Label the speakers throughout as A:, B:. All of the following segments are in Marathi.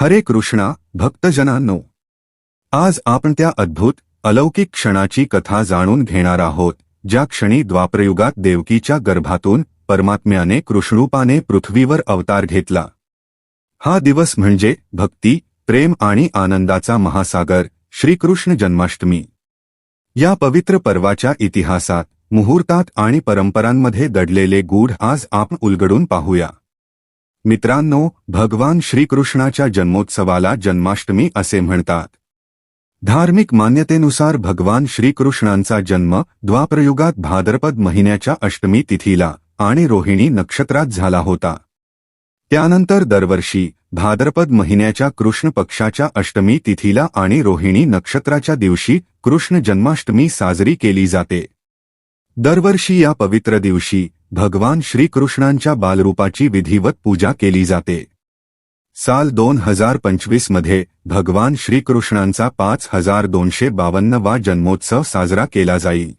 A: हरे कृष्णा भक्तजनांनो आज आपण त्या अद्भुत अलौकिक क्षणाची कथा जाणून घेणार आहोत ज्या क्षणी द्वाप्रयुगात देवकीच्या गर्भातून परमात्म्याने कृष्णरूपाने पृथ्वीवर अवतार घेतला. हा दिवस म्हणजे भक्ती प्रेम आणि आनंदाचा महासागर श्रीकृष्ण जन्माष्टमी. या पवित्र पर्वाच्या इतिहासात मुहूर्तात आणि परंपरांमध्ये दडलेले गूढ आज आपण उलगडून पाहूया. मित्रांनो भगवान श्रीकृष्णाच्या जन्मोत्सवाला जन्माष्टमी असे म्हणतात. धार्मिक मान्यतेनुसार भगवान श्रीकृष्णांचा जन्म द्वाप्रयुगात भाद्रपद महिन्याच्या अष्टमी तिथीला आणि रोहिणी नक्षत्रात झाला होता. त्यानंतर दरवर्षी भाद्रपद महिन्याच्या कृष्ण पक्षाच्या अष्टमी तिथीला आणि रोहिणी नक्षत्राच्या दिवशी कृष्ण जन्माष्टमी साजरी केली जाते. दरवर्षी या पवित्र दिवशी भगवान श्रीकृष्णांच्या बालरूपाची विधिवत पूजा केली जाते. साल दोन हज़ार पंचवीस मध्ये भगवान श्रीकृष्णांचा पाच हज़ार दोनशे बावन्नवा जन्मोत्सव साजरा केला जाईल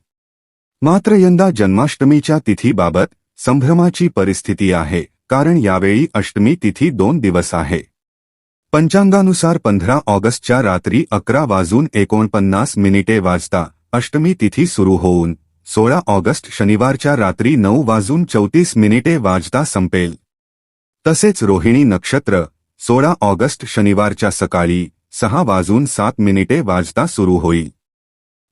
A: मात्र यंदा जन्माष्टमीच्या तिथीबाबत संभ्रमाची परिस्थिती आहे, कारण यावेळी अष्टमी तिथी दोन दिवस आहे. पंचांगानुसार पंधरा ऑगस्टच्या रात्री अकरा वाजून एकोणपन्नास मिनिटे वाजता अष्टमी तिथी सुरू होऊन सोळा ऑगस्ट शनिवारच्या रात्री नऊ वाजून चौतीस मिनिटे वाजता संपेल. तसेच रोहिणी नक्षत्र सोळा ऑगस्ट शनिवारच्या सकाळी सहा वाजून सात मिनिटे वाजता सुरू होईल.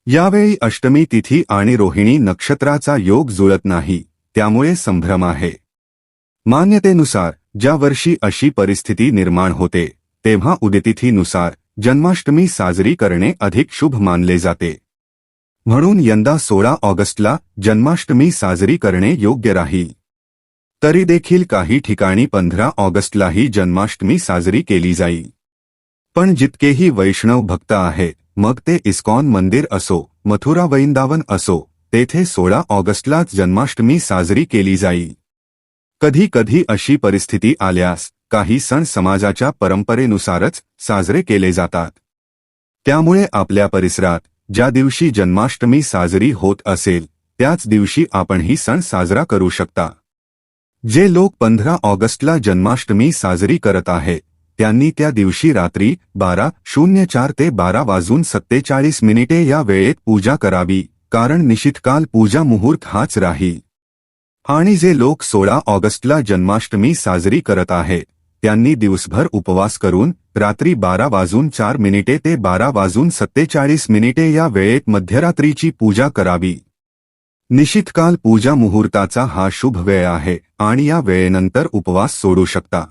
A: यावेळी अष्टमी तिथी आणि रोहिणी नक्षत्राचा योग जुळत नाही त्यामुळे संभ्रम आहे. मान्यतेनुसार ज्या वर्षी अशी परिस्थिती निर्माण होते तेव्हा उदितिथीनुसार जन्माष्टमी साजरी करणे अधिक शुभ मानले जाते. म्हणून यंदा सोळा ऑगस्टला जन्माष्टमी साजरी करणे योग्य राहील. तरी देखील काही ठिकाणी पंधरा ऑगस्टलाही जन्माष्टमी साजरी केली जाईल. पण जितकेही वैष्णव भक्त आहेत मग ते इस्कॉन मंदिर असो मथुरा वैंदावन असो तेथे सोळा ऑगस्टलाच जन्माष्टमी साजरी केली जाईल. कधी कधी अशी परिस्थिती आल्यास काही सण समाजाच्या परंपरेनुसारच साजरे केले जातात. त्यामुळे आपल्या परिसरात ज्या दिवशी जन्माष्टमी साजरी होत असेल त्याच दिवशी आपणही सण साजरा करू शकता. जे लोक पंधरा ऑगस्टला जन्माष्टमी साजरी करत आहेत त्यांनी त्या दिवशी रात्री बारा शून्य चार ते बारा वाजून सत्तेचाळीस मिनिटे या वेळेत पूजा करावी कारण निशितकाल पूजा मुहूर्त हाच राहील. आणि जे लोक सोळा ऑगस्टला जन्माष्टमी साजरी करत आहेत त्यांनी दिवसभर उपवास करून रात्री बारा वाजून चार मिनिटे ते बारा वाजून सत्तेचाळीस मिनिटे या वेळेत मध्यरात्रीची पूजा करावी. निशितकाल पूजा मुहूर्ताचा हा शुभ वेळ आहे आणि या वेळेनंतर उपवास सोडू शकता.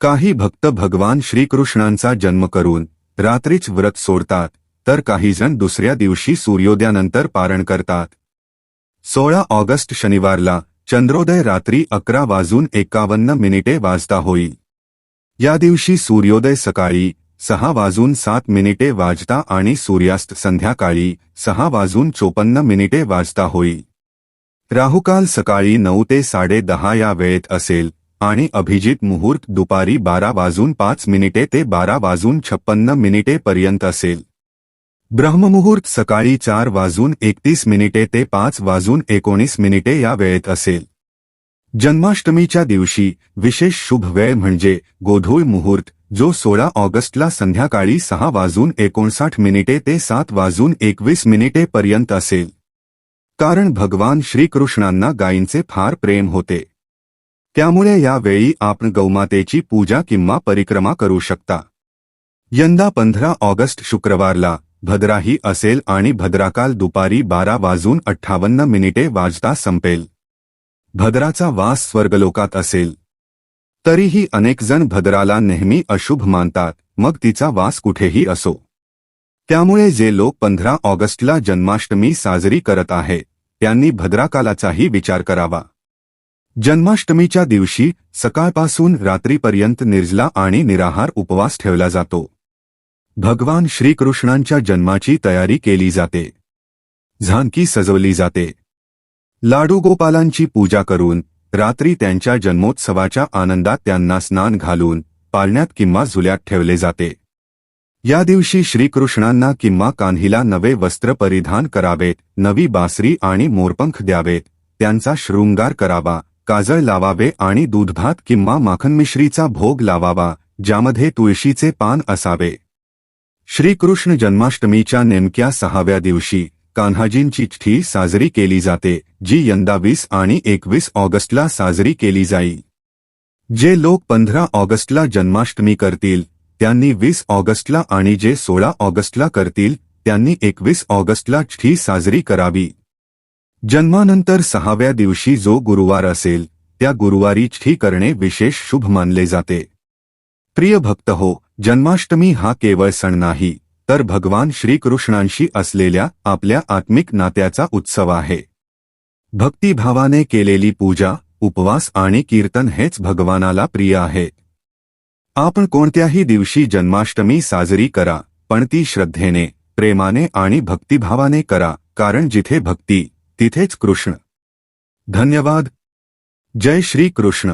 A: काही भक्त भगवान श्रीकृष्णांचा जन्म करून रात्रीच व्रत सोडतात तर काहीजण दुसऱ्या दिवशी सूर्योदयानंतर पारण करतात. सोळा ऑगस्ट शनिवारला चंद्रोदय रात्री अकरा वाजून एकावन्न मिनिटे वाजता होईल या दिवशी सूर्योदय सकाळी सहा वाजून सात मिनिटे वाजता आणि सूर्यास्त संध्याकाळी सहा वाजून चोपन्न मिनिटे वाजता होईल राहुकाल सकाळी नऊ ते साडे दहा या वेळेत असेल आणि अभिजित मुहूर्त दुपारी बारा वाजून पाच मिनिटे ते बारा वाजून छप्पन्न मिनिटे पर्यंत असेल. ब्रह्ममुहूर्त सकाळी चार वाजून एकतीस मिनिटे ते पाच वाजून एकोणीस मिनिटे या वेळेत असेल. जन्माष्टमीच्या दिवशी विशेष शुभ वेळ म्हणजे गोधूळ मुहूर्त जो सोळा ऑगस्टला संध्याकाळी सहा वाजून एकोणसाठ मिनिटे ते सात वाजून एकवीस मिनिटे पर्यंत असेल. कारण भगवान श्रीकृष्णांना गायींचे फार प्रेम होते. त्यामुळे यावेळी आपण गौमातेची पूजा किंवा परिक्रमा करू शकता. यंदा पंधरा ऑगस्ट शुक्रवारला भद्राही असेल आणि भद्राकाल दुपारी बारा वाजून अठ्ठावन्न मिनिटे वाजता संपेल. भद्राचा वास स्वर्गलोकात असेल. तरीही अनेकजण भद्राला नेहमी अशुभ मानतात मग तिचा वास कुठेही असो. त्यामुळे जे लोक पंधरा ऑगस्टला जन्माष्टमी साजरी करत आहे त्यांनी भद्राकालाचाही विचार करावा. जन्माष्टमीच्या दिवशी सकाळपासून रात्रीपर्यंत निर्जला आणि निराहार उपवास ठेवला जातो. भगवान श्रीकृष्णांच्या जन्माची तयारी केली जाते. झांकी सजवली जाते. लाडू गोपालांची पूजा करून रात्री त्यांच्या जन्मोत्सवाच्या आनंदात त्यांना स्नान घालून पाळण्यात किंवा झुल्यात ठेवले जाते. या दिवशी श्रीकृष्णांना किंवा कान्हीला नवे वस्त्र परिधान करावेत नवी बासरी आणि मोरपंख द्यावेत त्यांचा शृंगार करावा काजळ लावावे आणि दूधभात किंवा माखनमिश्रीचा भोग लावावा ज्यामध्ये तुळशीचे पान असावे. श्रीकृष्ण जन्माष्टमीच्या नेमक्या सहाव्या दिवशी कान्हाजींची चिठ्ठी साजरी केली जाते जी यंदा वीस आणि एकवीस ऑगस्टला साजरी केली जाईल. जे लोक पंधरा ऑगस्टला जन्माष्टमी करतील त्यांनी वीस ऑगस्टला आणि जे सोळा ऑगस्टला करतील त्यांनी एकवीस ऑगस्टला चिठ्ठी साजरी करावी. जन्मानंतर सहाव्या दिवशी जो गुरुवार असेल त्या गुरुवारी चिठ्ठी करणे विशेष शुभ मानले जाते. प्रिय भक्त हो जन्माष्टमी हा केवळ सण नाही. तर भगवान श्रीकृष्णांशी असलेल्या आपल्या आत्मिक नात्याचा उत्सव आहे. भक्तिभावाने केलेली पूजा उपवास आणि कीर्तन हेच भगवानाला प्रिय आहे. आपण कोणत्याही दिवशी जन्माष्टमी साजरी करा पण ती श्रद्धेने प्रेमाने आणि भक्तिभावाने करा कारण जिथे भक्ती तिथेच कृष्ण. धन्यवाद. जय श्री कृष्ण